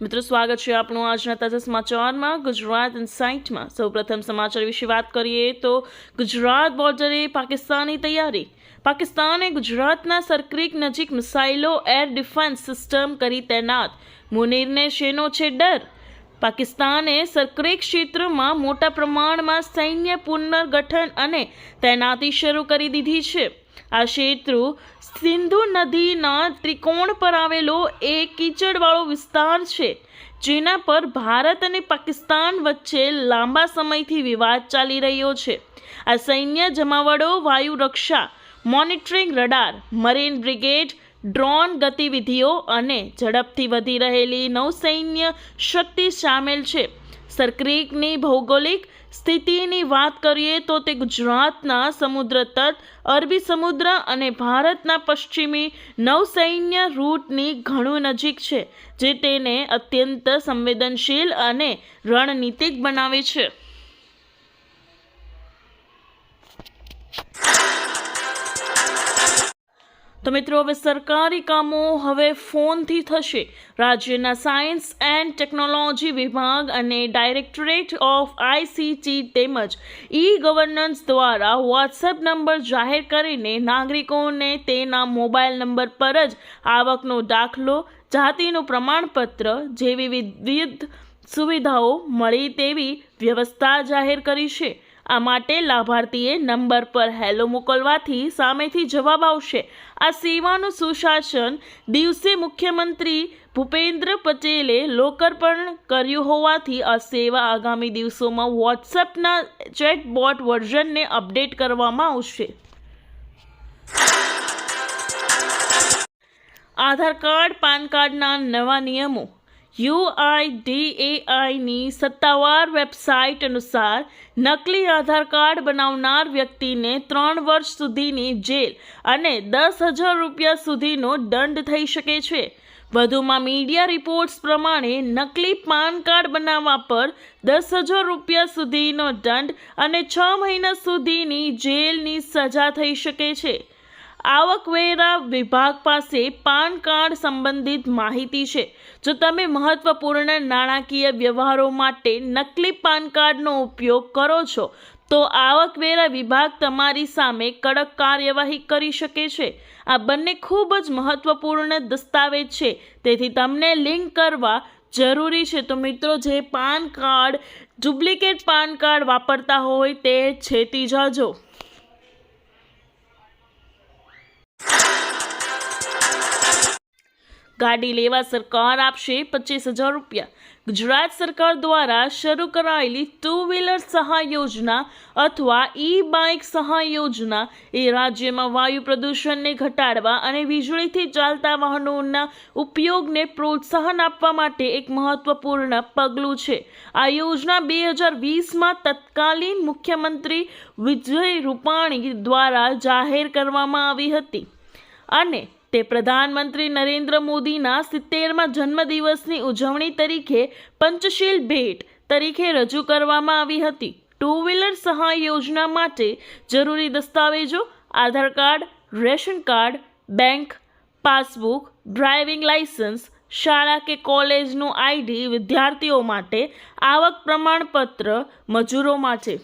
મિત્રો, સ્વાગત છે આપણું આજના તાજા સમાચારમાં ગુજરાત ઇનસાઇટમાં સૌપ્રથમ સમાચાર વિશે વાત કરીએ તો ગુજરાત બોર્ડરે પાકિસ્તાનની તૈયારી. પાકિસ્તાને ગુજરાતના સરક્રીક નજીક મિસાઇલો એર ડિફેન્સ સિસ્ટમ કરી તૈનાત. મુનીરને શેનો છે ડર? પાકિસ્તાને સરક્રીક ક્ષેત્રમાં મોટા પ્રમાણમાં સૈન્ય પુનર્ગઠન અને તૈનાતી શરૂ કરી દીધી છે. આ ક્ષેત્ર સિંધુ નદીના ત્રિકોણ પર આવેલો એક કીચડવાળો વિસ્તાર છે, જેના પર ભારત અને પાકિસ્તાન વચ્ચે લાંબા સમયથી વિવાદ ચાલી રહ્યો છે. આ સૈન્ય જમાવડો વાયુ રક્ષા monitoring radar, marine brigade drone ગતિવિધિઓ અને ઝડપથી વધી રહેલી નૌસૈન્ય શક્તિ સામેલ છે. સરક્રીકની ભૌગોલિક સ્થિતિની વાત કરીએ તો તે ગુજરાતના સમુદ્ર તટ, અરબી સમુદ્ર અને ભારતના પશ્ચિમી નૌસૈન્ય રૂટની ઘણું નજીક છે, જે તેને અત્યંત સંવેદનશીલ અને રણનીતિક બનાવે છે. તો મિત્રો, હવે સરકારી કામો હવે ફોનથી થશે. રાજ્યના સાયન્સ એન્ડ ટેકનોલોજી વિભાગ અને ડાયરેક્ટરેટ ઓફ આઈસીટી તેમજ ઈ ગવર્નન્સ દ્વારા વોટ્સએપ નંબર જાહેર કરીને નાગરિકોને તેના મોબાઈલ નંબર પર જ આવકનો દાખલો, જાતિનું પ્રમાણપત્ર જેવી વિવિધ સુવિધાઓ મળી તેવી વ્યવસ્થા જાહેર કરી છે. આ માટે લાભાર્થીએ નંબર પર હેલો મોકલવાથી સામેથી જવાબ આવશે. આ સેવાનું સુશાસન દિવસે મુખ્યમંત્રી ભૂપેન્દ્ર પટેલે લોકાર્પણ કર્યું હોવાથી આ સેવા આગામી દિવસોમાં વોટ્સએપના ચેટબોટ વર્ઝનને અપડેટ કરવામાં આવશે. આધાર કાર્ડ, પાન કાર્ડના નવા નિયમો. યુઆઈડીએઆઈની સત્તાવાર વેબસાઇટ અનુસાર નકલી આધાર કાર્ડ બનાવનાર વ્યક્તિને ત્રણ વર્ષ સુધીની જેલ અને દસ હજાર રૂપિયા સુધીનો દંડ થઈ શકે છે. વધુમાં મીડિયા રિપોર્ટ્સ પ્રમાણે નકલી પાન કાર્ડ બનાવવા પર દસ હજાર રૂપિયા સુધીનો દંડ અને છ મહિના સુધીની જેલની સજા થઈ શકે છે. આવકવેરા વિભાગ પાસે પાન કાર્ડ સંબંધિત માહિતી છે. જો તમે મહત્વપૂર્ણ નાણાકીય વ્યવહારો માટે નકલી પાન કાર્ડનો ઉપયોગ કરો છો, તો આવકવેરા વિભાગ તમારી સામે કડક કાર્યવાહી કરી શકે છે. આ બંને ખૂબ જ મહત્વપૂર્ણ દસ્તાવેજ છે. તેથી તમને લિંક કરવા જરૂરી છે. તો મિત્રો, જે PAN card, duplicate PAN card વાપરતા હોય તે છેતી જાજો. ગાડી લેવા સરકાર આપશે પચીસ હજાર રૂપિયા. ગુજરાત સરકાર દ્વારા શરૂ કરાયેલી ટુ વ્હીલર સહાય યોજના અથવા ઈ બાઇક સહાય યોજના એ રાજ્યમાં વાયુ પ્રદૂષણને ઘટાડવા અને વીજળીથી ચાલતા વાહનોના ઉપયોગને પ્રોત્સાહન આપવા માટે એક મહત્વપૂર્ણ પગલું છે. આ યોજના બે હજાર વીસમાં તત્કાલીન મુખ્યમંત્રી વિજય રૂપાણી દ્વારા જાહેર કરવામાં આવી હતી. અને તે પ્રધાનમંત્રી નરેન્દ્ર મોદીના સિત્તેરમાં જન્મદિવસની ઉજવણી તરીકે પંચશીલ ભેટ તરીકે રજૂ કરવામાં આવી હતી. ટુ વ્હીલર સહાય યોજના માટે જરૂરી દસ્તાવેજો, Aadhaar card, ration card, bank, passbook, driving licence, શાળા કે કોલેજનું આઈડી વિદ્યાર્થીઓ માટે આવક પ્રમાણપત્ર મજૂરો માટે.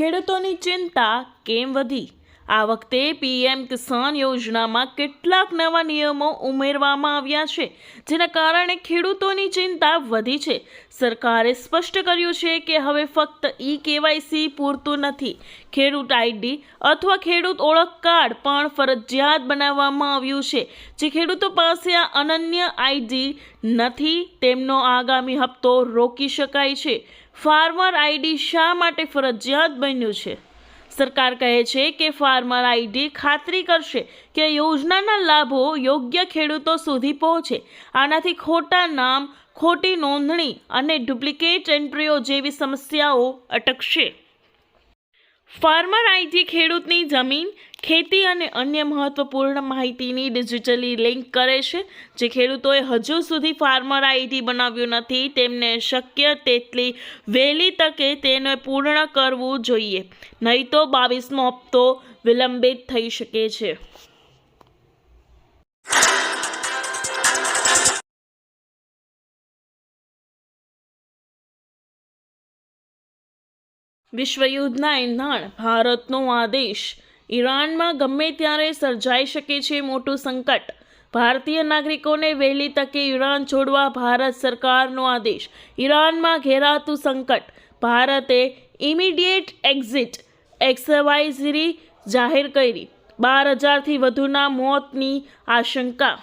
ખેડૂતોની ચિંતા કેમ વધી? આ વખતે પીએમ કિસાન યોજનામાં કેટલાક નવા નિયમો ઉમેરવામાં આવ્યા છે, જેના કારણે ખેડૂતોની ચિંતા વધી છે. સરકારે સ્પષ્ટ કર્યું છે કે હવે ફક્ત ઈ કેવાયસી પૂરતું નથી. ખેડૂત આઈડી અથવા ખેડૂત ઓળખ કાર્ડ પણ ફરજિયાત બનાવવામાં આવ્યું છે, જે ખેડૂતો પાસે આ અનન્ય આઈડી નથી, તેમનો આગામી હપ્તો રોકી શકાય છે. ફાર્મર આઈડી શા માટે ફરજિયાત બન્યું છે? સરકાર કહે છે કે ફાર્મર આઈડી ખાતરી કરશે કે યોજનાના લાભો યોગ્ય ખેડૂતો સુધી પહોંચે. આનાથી ખોટા નામ, ખોટી નોંધણી અને ડુપ્લિકેટ એન્ટ્રીઓ જેવી સમસ્યાઓ અટકશે. ફાર્મર આઈટી ખેડૂતની જમીન, ખેતી અને અન્ય મહત્વપૂર્ણ માહિતીની ડિજિટલી લિંક કરે છે, જે ખેડૂતોએ હજુ સુધી ફાર્મર આઈટી બનાવ્યું નથી. તેમને શક્ય તેટલી વહેલી તકે તેને પૂર્ણ કરવું જોઈએ. નહીં તો બાવીસમો હપ્તો વિલંબિત થઈ શકે છે. વિશ્વયુદ્ધના એંધાણ ભારતનો આદેશ. ઈરાનમાં ગમે ત્યારે સર્જાઈ શકે છે મોટું સંકટ. ભારતીય નાગરિકોને વહેલી તકે ઈરાન છોડવા ભારત સરકારનો આદેશ. ઈરાનમાં ઘેરાતું સંકટ. ભારતે ઇમિડિયેટ એક્ઝિટ એક્સવાઇઝરી જાહેર કરી. બાર હજારથી વધુના મોતની આશંકા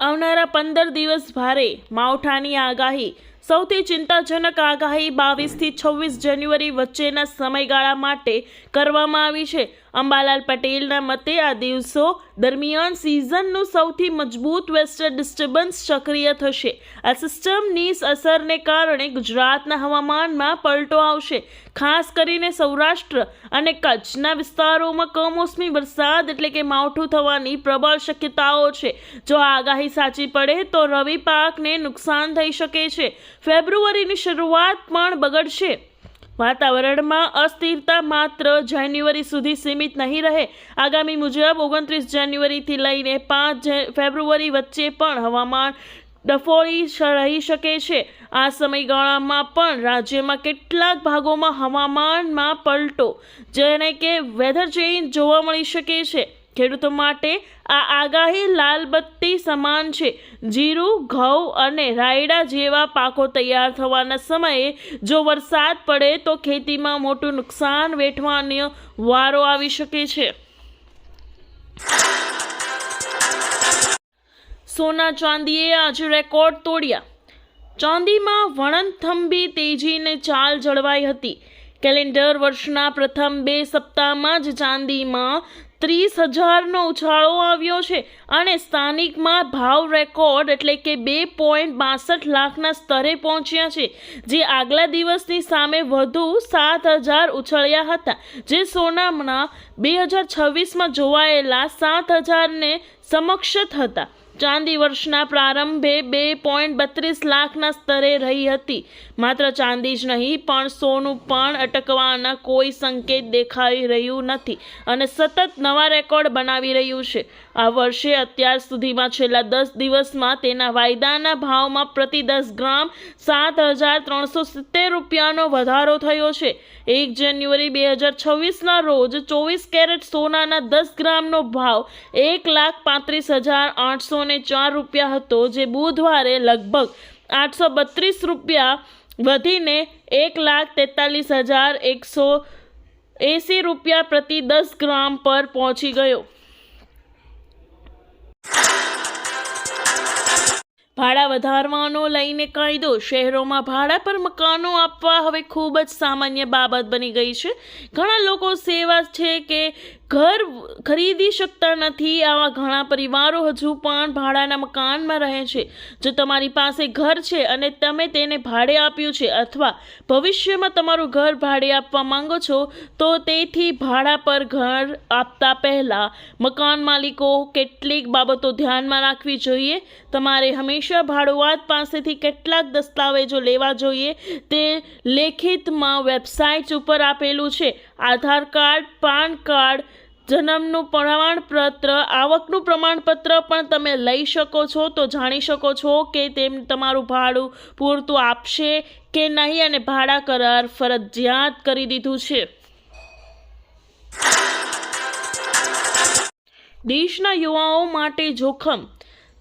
આવનારા પંદર દિવસ ભારે માવઠાની આગાહી. સૌથી ચિંતાજનક આગાહી બાવીસથી છવ્વીસ જાન્યુઆરી વચ્ચેના સમયગાળા માટે કરવામાં આવી છે. અંબાલાલ પટેલના મતે આ દિવસો દરમિયાન સિઝનનું સૌથી મજબૂત વેસ્ટર્ન ડિસ્ટર્બન્સ સક્રિય થશે. આ સિસ્ટમની અસરને કારણે ગુજરાતના હવામાનમાં પલટો આવશે. ખાસ કરીને સૌરાષ્ટ્ર અને કચ્છના વિસ્તારોમાં કમોસમી વરસાદ એટલે કે માવઠું થવાની પ્રબળ શક્યતાઓ છે. જો આગાહી સાચી પડે તો રવિ પાકને નુકસાન થઈ શકે છે. ફેબ્રુઆરીની શરૂઆત પણ બગડશે. વાતાવરણમાં અસ્થિરતા માત્ર જાન્યુઆરી સુધી સીમિત નહીં રહે. આગામી મુજબ ઓગણત્રીસ જાન્યુઆરીથી લઈને પાંચ ફેબ્રુઆરી વચ્ચે પણ હવામાન ડફોળી રહી શકે છે. આ સમયગાળામાં પણ રાજ્યમાં કેટલાક ભાગોમાં હવામાનમાં પલટો, જેને કે વેધર ચેન્જ જોવા મળી શકે છે. ખેડૂતો માટે આ આગાહી લાલબત્તી સમાન છે. જીરું, ઘઉં અને રાયડા જેવા પાકો તૈયાર થવાના સમયે જો વરસાદ પડે તો ખેતીમાં મોટું નુકસાન વેઠવાનો વારો આવી શકે છે. સોના ચાંદીએ આજે રેકોર્ડ તોડ્યા. ચાંદીમાં વણનથંભી તેજીને ચાલ જળવાઈ હતી. કેલેન્ડર વર્ષના પ્રથમ બે સપ્તાહમાં જ ચાંદીમાં ત્રીસ હજારનો ઉછાળો આવ્યો છે અને સ્થાનિકમાં ભાવ રેકોર્ડ એટલે કે બે પોઈન્ટ બાસઠ લાખના સ્તરે પહોંચ્યા છે. જે આગલા દિવસની સામે વધુ સાત હજાર ઉછળ્યા હતા. જે સોનામાં બે હજાર છવ્વીસમાં જોવાયેલા સાત હજારને સમક્ષ હતા. ચાંદી વર્ષના પ્રારંભે બે પોઈન્ટ બત્રીસ લાખના સ્તરે રહી હતી. માત્ર ચાંદી જ નહીં, પણ સોનું પણ અટકવાના કોઈ સંકેત દેખાઈ રહ્યું નથી અને સતત નવા રેકોર્ડ બનાવી રહ્યું છે. આ વર્ષે અત્યાર સુધીમાં છેલ્લા દસ દિવસમાં તેના વાયદાના ભાવમાં પ્રતિ દસ ગ્રામ સાત હજાર ત્રણસો સિત્તેર રૂપિયાનો વધારો થયો છે. એક જાન્યુઆરી બે હજાર છવ્વીસના રોજ ચોવીસ કેરેટ સોનાના દસ ગ્રામનો ભાવ એક લાખ પાંત્રીસ હજાર આઠસો ને ચાર રૂપિયા હતો જે બુધવારે લગભગ આઠસો બત્રીસ રૂપિયા વધીને એક લાખ તેતાલીસ હજાર એકસો એંસી રૂપિયા પ્રતિ દસ ગ્રામ પર પહોંચી ગયો. ભાડા વધારવાનો લઈને કાયદો. શહેરોમાં ભાડા પર મકાનો આપવા હવે ખૂબ જ સામાન્ય બાબત બની ગઈ છે. ઘણા લોકો સેવા છે કે ઘર ખરીદી શકતા નથી. આવા ઘણા પરિવારો હજુ પણ ભાડાના મકાનમાં રહે છે. જો તમારી પાસે ઘર છે અને તમે તેને ભાડે આપ્યું છે અથવા ભવિષ્યમાં તમારું ઘર ભાડે આપવા માંગો છો, તો તેથી ભાડા પર ઘર આપતા પહેલાં મકાન માલિકો કેટલીક બાબતો ધ્યાનમાં રાખવી જોઈએ. તમારે હંમેશા ભાડુઆત પાસેથી કેટલાક દસ્તાવેજો લેવા જોઈએ. તે લેખિતમાં વેબસાઇટ્સ ઉપર આપેલું છે. આધાર કાર્ડ, પાન કાર્ડ જન્મનું પ્રમાણપત્ર, આવકનું પ્રમાણપત્ર પણ તમે લઈ શકો છો. તો જાણી શકો છો કે તેમ તમારું ભાડું પૂરતું આપશે કે નહીં અને ભાડા કરાર ફરજિયાત કરી દીધું છે. દેશના યુવાઓ માટે જોખમ,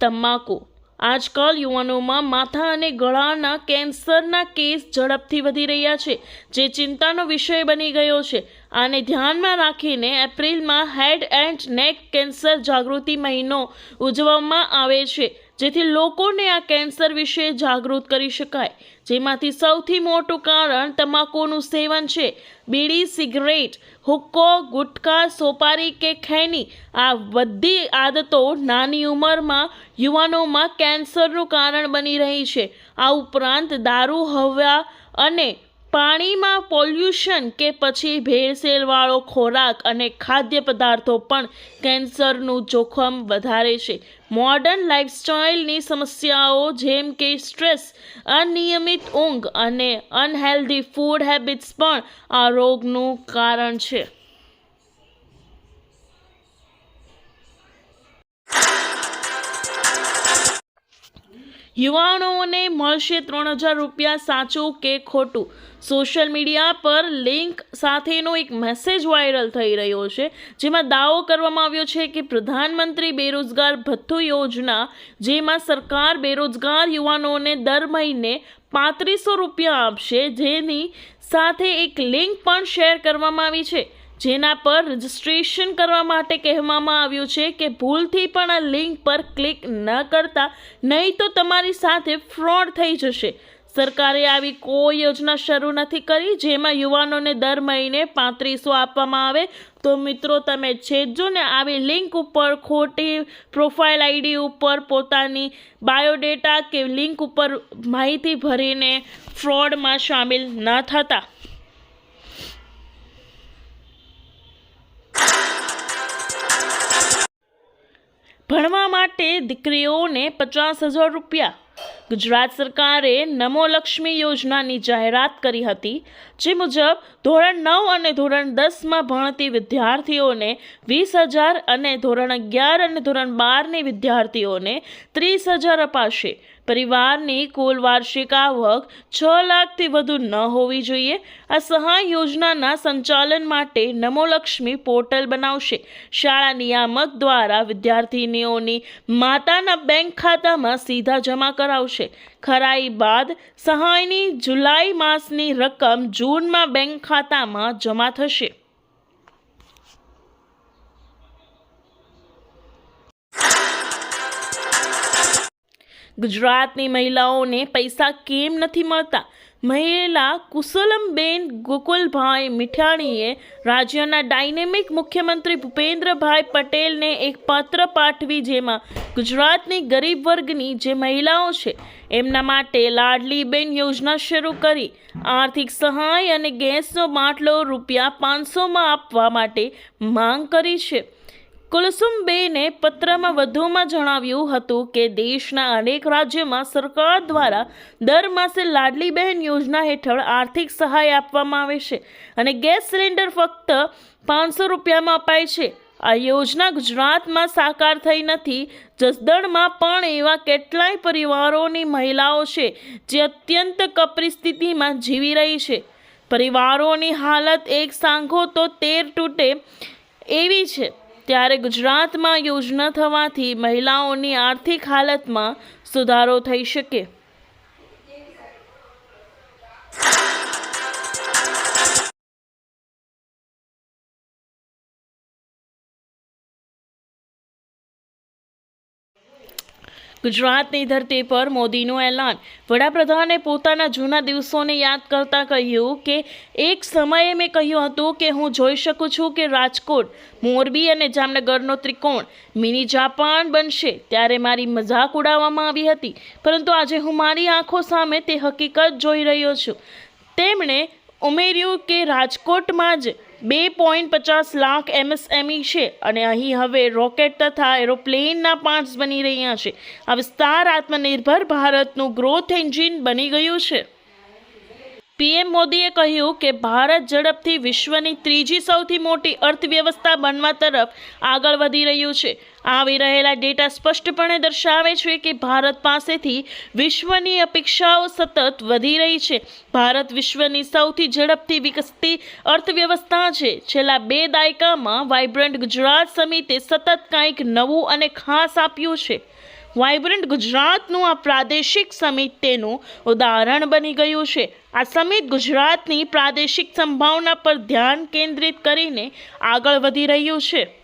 તમાકુ આજકાલ યુવાનોમાં માથા અને ગળાના કેન્સરના કેસ ઝડપથી વધી રહ્યા છે, જે ચિંતાનો વિષય બની ગયો છે. આને ધ્યાનમાં રાખીને એપ્રિલમાં હેડ એન્ડ નેક કેન્સર જાગૃતિ મહિનો ઉજવવામાં આવે છે. જેથી લોકોને આ કેન્સર વિશે જાગૃત કરી શકાય. જેમાંથી સૌથી મોટું કારણ તમાકુનું સેવન છે. બીડી, સિગરેટ, હુક્કો ગુટખા સોપારી કે ખૈની આ બધી આદતો નાની ઉંમરમાં યુવાનોમાં કેન્સરનું કારણ બની રહી છે. આ ઉપરાંત દારૂ, હવા અને પાણીમાં પોલ્યુશન કે પછી ભેળસેળવાળો ખોરાક અને ખાદ્ય પદાર્થો પણ કેન્સરનું જોખમ વધારે છે. મોડર્ન લાઇફસ્ટાઇલની સમસ્યાઓ જેમ કે સ્ટ્રેસ, અનિયમિત ઊંઘ અને અનહેલ્ધી ફૂડ હેબિટ્સ પણ આ રોગનું કારણ છે. યુવાનોને મળશે ત્રણ હજાર રૂપિયા સાચું કે ખોટું? સોશિયલ મીડિયા પર લિંક સાથેનો એક મેસેજ વાયરલ થઈ રહ્યો છે, જેમાં દાવો કરવામાં આવ્યો છે કે પ્રધાનમંત્રી બેરોજગાર ભથ્થુ યોજના, જેમાં સરકાર બેરોજગાર યુવાનોને દર મહિને પાંત્રીસો રૂપિયા આપશે, જેની સાથે એક લિંક પણ શેર કરવામાં આવી છે. જેના પર રજિસ્ટ્રેશન કરવા માટે કહેવામાં આવ્યું છે કે ભૂલથી પણ આ લિંક પર ક્લિક ન કરતા, નહીં તો તમારી સાથે ફ્રોડ થઈ જશે. સરકારે આવી કોઈ યોજના શરૂ નથી કરી, જેમાં યુવાનોને દર મહિને પાંત્રીસો આપવામાં આવે. તો મિત્રો, તમે છેજો ને આવી લિંક ઉપર ખોટી પ્રોફાઇલ આઈડી ઉપર પોતાની બાયોડેટા કે લિંક ઉપર માહિતી ભરીને ફ્રોડમાં સામેલ ન થતા. ભણવા માટે દીકરીઓને પચાસ હજાર રૂપિયા. ગુજરાત સરકારે નમો લક્ષ્મી યોજનાની જાહેરાત કરી હતી, જે મુજબ ધોરણ નવ અને ધોરણ દસમાં ભણતી વિદ્યાર્થીઓને વીસ હજાર અને ધોરણ અગિયાર અને ધોરણ બારની વિદ્યાર્થીઓને ત્રીસ હજાર અપાશે. પરિવારની કુલ વાર્ષિક આવક છ લાખથી વધુ ન હોવી જોઈએ. આ સહાય યોજનાના સંચાલન માટે નમોલક્ષ્મી પોર્ટલ બનાવશે. શાળા નિયામક દ્વારા વિદ્યાર્થીનીઓની માતાના બેંક ખાતામાં સીધા જમા કરાવશે. ખરાઈ બાદ સહાયની જુલાઈ માસની રકમ જૂનમાં બેંક ખાતામાં જમા થશે. ગુજરાતની મહિલાઓને પૈસા કેમ નથી મળતા? મહિલા કુશલમબેન ગોકુલભાઈ મીઠાણીએ રાજ્યના ડાયનેમિક મુખ્યમંત્રી ભૂપેન્દ્રભાઈ પટેલને એક પત્ર પાઠવી જેમાં ગુજરાતની ગરીબ વર્ગની જે મહિલાઓ છે, એમના માટે લાડલીબેન યોજના શરૂ કરી. આર્થિક સહાય અને ગેસનો બાટલો રૂપિયા પાંચસોમાં આપવા માટે માંગ કરી છે. કુલસુમબેને પત્રમાં વધુમાં જણાવ્યું હતું કે દેશના અનેક રાજ્યોમાં સરકાર દ્વારા દર માસે લાડલી બહેન યોજના હેઠળ આર્થિક સહાય આપવામાં આવે છે અને ગેસ સિલિન્ડર ફક્ત પાંચસો રૂપિયામાં અપાય છે. આ યોજના ગુજરાતમાં સાકાર થઈ નથી. જસદણમાં પણ એવા કેટલાય પરિવારોની મહિલાઓ છે જે અત્યંત કપરી સ્થિતિમાં જીવી રહી છે. પરિવારોની હાલત એક સાંખો તો તેર તૂટે એવી છે. ત્યારે ગુજરાતમાં યોજના થવાથી મહિલાઓની આર્થિક હાલતમાં સુધારો થઈ શકે. ગુજરાતની ધરતી પર મોદીનું એલાન. વડાપ્રધાને પોતાના જૂના દિવસોને યાદ કરતા કહ્યું કે, એક સમયે મેં કહ્યું હતું કે હું જોઈ શકું છું કે રાજકોટ, મોરબી અને જામનગરનો ત્રિકોણ મિની જાપાન બનશે ત્યારે મારી મજાક ઉડાવવામાં આવી હતી. પરંતુ આજે હું મારી આંખો સામે તે હકીકત જોઈ રહ્યો છું. તેમણે ઉમેર્યું કે રાજકોટમાં જ બે પોઈન્ટ પચાસ લાખ એમએસએમઈ છે અને અહીં હવે રોકેટ તથા એરોપ્લેનના પાર્ટ્સ બની રહ્યા છે. આ વિસ્તાર આત્મનિર્ભર ભારતનું ગ્રોથ એન્જિન બની ગયું છે. પીએમ મોદીએ કહ્યું કે ભારત ઝડપથી વિશ્વની ત્રીજી સૌથી મોટી અર્થવ્યવસ્થા બનવા તરફ આગળ વધી રહ્યું છે. આવી રહેલા ડેટા સ્પષ્ટપણે દર્શાવે છે કે ભારત પાસેથી વિશ્વની અપેક્ષાઓ સતત વધી રહી છે. ભારત વિશ્વની સૌથી ઝડપથી વિકસતી અર્થવ્યવસ્થા છે. છેલ્લા બે દાયકામાં વાઇબ્રન્ટ ગુજરાત સમિતે સતત કંઈક નવું અને ખાસ આપ્યું છે. વાઇબ્રન્ટ ગુજરાતનું આ પ્રાદેશિક સમિત તેનું ઉદાહરણ બની ગયું છે. આ સમિત ગુજરાતની પ્રાદેશિક સંભાવના પર ધ્યાન કેન્દ્રિત કરીને આગળ વધી રહ્યું છે.